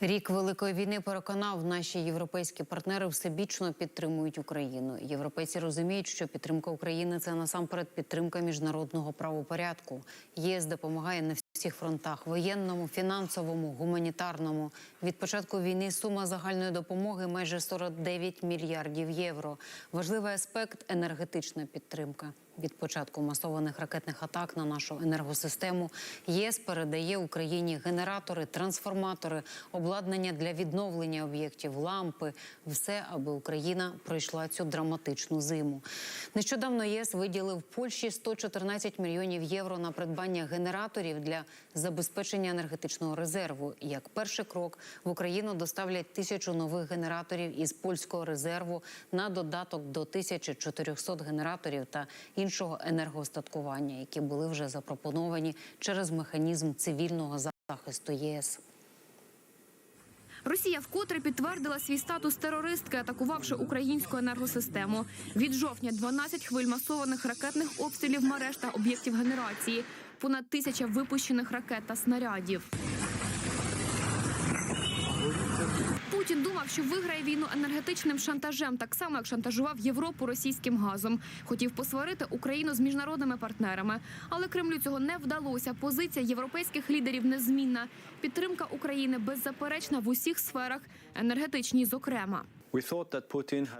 Рік великої війни переконав, наші європейські партнери всебічно підтримують Україну. Європейці розуміють, що підтримка України це насамперед підтримка міжнародного правопорядку. ЄС допомагає на всіх фронтах: воєнному, фінансовому, гуманітарному. Від початку війни сума загальної допомоги майже 49 мільярдів євро. Важливий аспект енергетична підтримка. Від початку масованих ракетних атак на нашу енергосистему ЄС передає Україні генератори, трансформатори, обладнання для відновлення об'єктів, лампи, все, аби Україна пройшла цю драматичну зиму. Нещодавно ЄС виділив Польщі 114 мільйонів євро на придбання генераторів для забезпечення енергетичного резерву. Як перший крок в Україну доставлять тисячу нових генераторів із польського резерву на додаток до 1400 генераторів та іншого енергоостаткування, які були вже запропоновані через механізм цивільного захисту ЄС. Росія вкотре підтвердила свій статус терористки, атакувавши українську енергосистему. Від жовтня 12 хвиль масованих ракетних обстрілів мереж та об'єктів генерації, понад тисяча випущених ракет та снарядів. Путін думав, що виграє війну енергетичним шантажем, так само як шантажував Європу російським газом. Хотів посварити Україну з міжнародними партнерами, але Кремлю цього не вдалося. Позиція європейських лідерів незмінна. Підтримка України беззаперечна в усіх сферах, енергетичній, зокрема.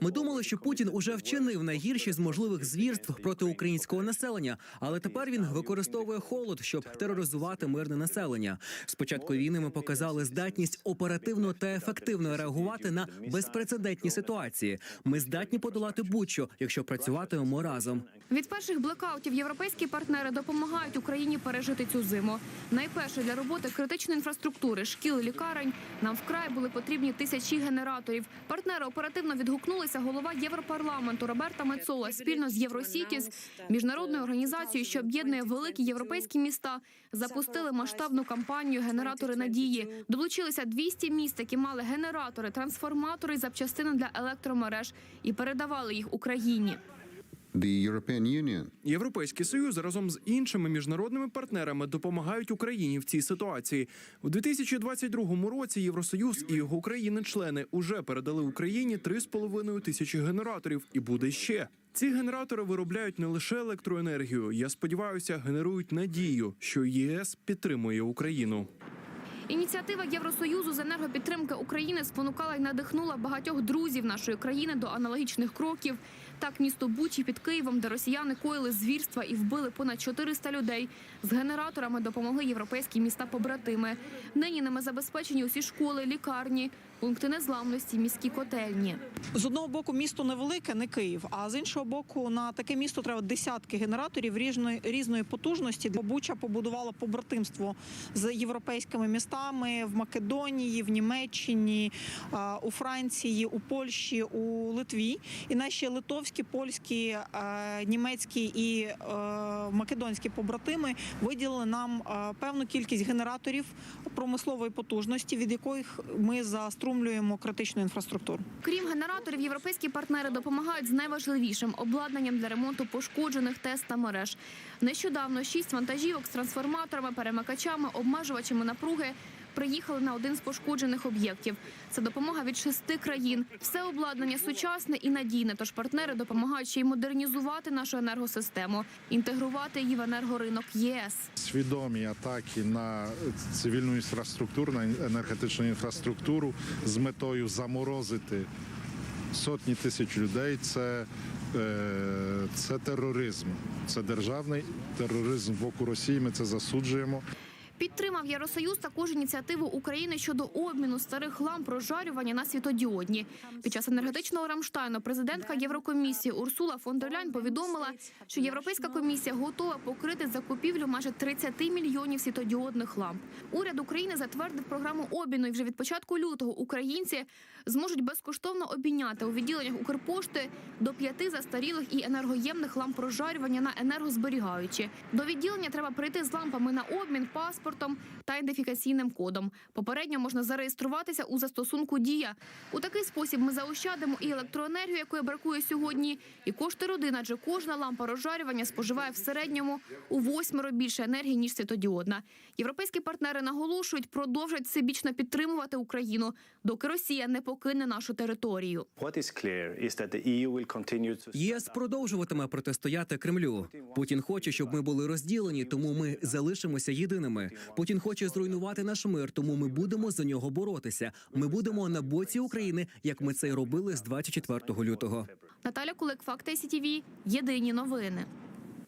Ми думали, що Путін уже вчинив найгірші з можливих звірств проти українського населення, але тепер він використовує холод, щоб тероризувати мирне населення. З початку війни ми показали здатність оперативно та ефективно реагувати на безпрецедентні ситуації. Ми здатні подолати будь-що, якщо працюватимемо разом. Від перших блекаутів європейські партнери допомагають Україні пережити цю зиму. Найперше для роботи критичної інфраструктури, шкіл, лікарень нам вкрай були потрібні тисячі генераторів. Партнери оперативно відгукнулися. Голова Європарламенту Роберта Мецола спільно з Євросітіс, міжнародною організацією, що об'єднує великі європейські міста, запустили масштабну кампанію Генератори надії. Долучилися 200 міст, які мали генератори, трансформатори і запчастини для електромереж і передавали їх Україні. The European Європейський союз разом з іншими міжнародними партнерами допомагають Україні в цій ситуації. У 2022 році Євросоюз і його країни-члени уже передали Україні 3,5 тисячі генераторів, і буде ще. Ці генератори виробляють не лише електроенергію. Я сподіваюся, генерують надію, що ЄС підтримує Україну. Ініціатива Євросоюзу з енергопідтримки України спонукала й надихнула багатьох друзів нашої країни до аналогічних кроків. Так, місто Бучі під Києвом, де росіяни коїли звірства і вбили понад 400 людей. З генераторами допомогли європейські міста побратими. Нині ними забезпечені усі школи, лікарні, пункти незламності, міські котельні. З одного боку, місто невелике, не Київ. А з іншого боку, на таке місто треба десятки генераторів різної різної потужності. Буча побудувала побратимство з європейськими містами в Македонії, в Німеччині, у Франції, у Польщі, у Литві. І наші литовські, польські, е, німецькі і е, македонські побратими виділили нам е, певну кількість генераторів промислової потужності, від яких ми заструмлюємо критичну інфраструктуру. Крім генераторів, європейські партнери допомагають з найважливішим обладнанням для ремонту пошкоджених ТЕС та мереж. Нещодавно шість вантажівок з трансформаторами, перемикачами, обмежувачами напруги приїхали на один з пошкоджених об'єктів. Це допомога від шести країн. Все обладнання сучасне і надійне. Тож партнери допомагають ще й модернізувати нашу енергосистему, інтегрувати її в енергоринок ЄС. свідомі атаки на цивільну інфраструктуру, на енергетичну інфраструктуру з метою заморозити сотні тисяч людей. Це, е, це тероризм, це державний тероризм з боку Росії. Ми це засуджуємо. Підтримав Євросоюз також ініціативу України щодо обміну старих ламп розжарювання на світодіодні. Під час енергетичного Рамштайну президентка Єврокомісії Урсула фон дер Ляйн повідомила, що Європейська комісія готова покрити закупівлю майже 30 мільйонів світодіодних ламп. Уряд України затвердив програму обміну, і вже від початку лютого українці зможуть безкоштовно обміняти у відділеннях Укрпошти до п'яти застарілих і енергоємних ламп розжарювання на енергозберігаючі. До відділення треба прийти з лампами на обмін, паспорт паспортом та ідентифікаційним кодом. Попередньо можна зареєструватися у застосунку Дія. У такий спосіб ми заощадимо і електроенергію, якої бракує сьогодні, і кошти родин, адже кожна лампа розжарювання споживає в середньому у восьмеро більше енергії ніж світодіодна. Європейські партнери наголошують, продовжать всебічно підтримувати Україну, доки Росія не покине нашу територію. To ЄС продовжуватиме протистояти Кремлю. Путін хоче, щоб ми були розділені, тому ми залишимося єдиними. Путін хоче зруйнувати наш мир, тому ми будемо за нього боротися. Ми будемо на боці України, як ми це й робили з 24 лютого. Наталя Кулик, Факти СІТІВІ. Єдині новини.